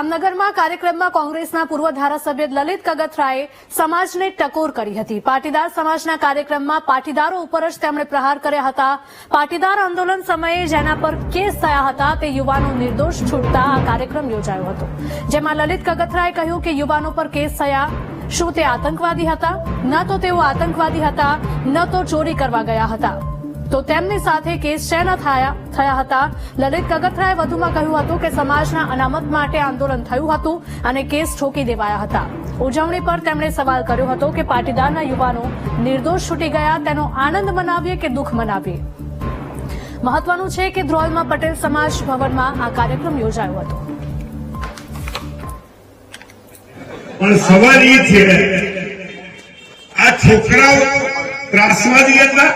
જામનગરમાં કાર્યક્રમમાં કોંગ્રેસના પૂર્વ ધારાસભ્ય લલિત કગથરાએ સમાજને ટકોર કરી હતી. પાટીદાર સમાજના કાર્યક્રમમાં પાટીદારો ઉપર જ તેમણે પ્રહાર કર્યા હતા. પાટીદાર આંદોલન સમયે જેના પર કેસ થયા હતા તે યુવાનો નિર્દોષ છૂટતા આ કાર્યક્રમ યોજાયો હતો. જેમાં લલિત કગથરાએ કહ્યું કે યુવાનો પર કેસ થયા શું તે આતંકવાદી હતા? ન તો તેઓ આતંકવાદી હતા, ન તો ચોરી કરવા ગયા હતા. તો તેમની સાથે કેસ શેના થયા? થયા હતા? લલિત કગથરાએ વધુમાં કહ્યું હતું કે સમાજના અનામત માટે આંદોલન થયું હતું અને કેસ ઠોકી દેવાયા હતા. ઉજવણી પર તેમણે સવાલ કર્યો હતો કે પાટીદારના યુવાનો નિર્દોષ છૂટી ગયા, તેનો આનંદ મનાવીએ કે દુઃખ મનાવીએ? મહત્વનું છે કે ધ્રોલમાં પટેલ સમાજ ભવનમાં આ કાર્યક્રમ યોજાયો હતો. પણ સવાલ એ છે, આ છોકરાઓ ત્રાસવાદી હતા?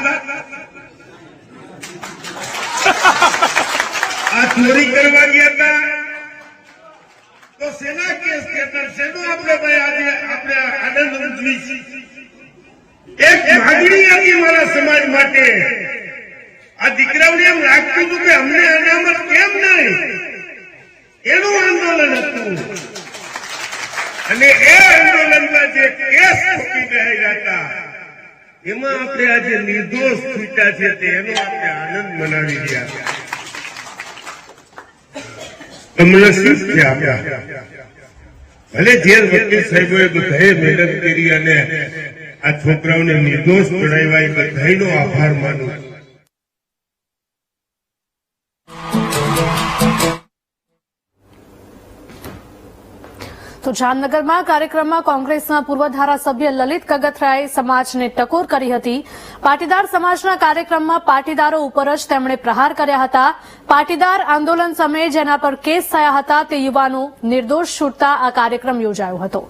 ચોરી કરવા ગયા હતા તો સેના કેસ કહેતા શેનો આપણે આપણે આનંદ ઉજવી એક માગણી હતી મારા સમાજ માટે. આ દીકરાઓને એમ લાગતું હતું કે અમને અનામત કેમ નહીં? એનું આંદોલન હતું. અને એ આંદોલનમાં જે કેસ ઠોકી ગયેલા હતા, એમાં આપણે આજે નિર્દોષ છૂટ્યા છે તેનો આપણે આનંદ મનાવી રહ્યા તમને શું આપ્યા ભલે જે વકીલ સાહેબોએ બધાએ મહેનત કરી અને આ છોકરાઓને નિર્દોષ ગણાવ્યા એ બધાનો આભાર માનું છું. તો જામનગરમાં કાર્યક્રમમાં કોંગ્રેસના પૂર્વ ધારાસભ્ય લલિત કગથરાએ સમાજને ટકોર કરી હતી. પાટીદાર સમાજના કાર્યક્રમમાં પાટીદારો ઉપર જ તેમણે પ્રહાર કર્યા હતા. પાટીદાર આંદોલન સમયે જેના પર કેસ થયા હતા તે યુવાનો નિર્દોષ છૂટતા આ કાર્યક્રમ યોજાયો હતો.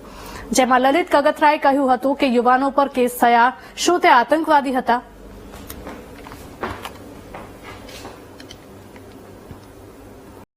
જેમાં લલિત કગથરાએ કહ્યું હતું કે યુવાનો પર કેસ થયા શું તે આતંકવાદી હતા?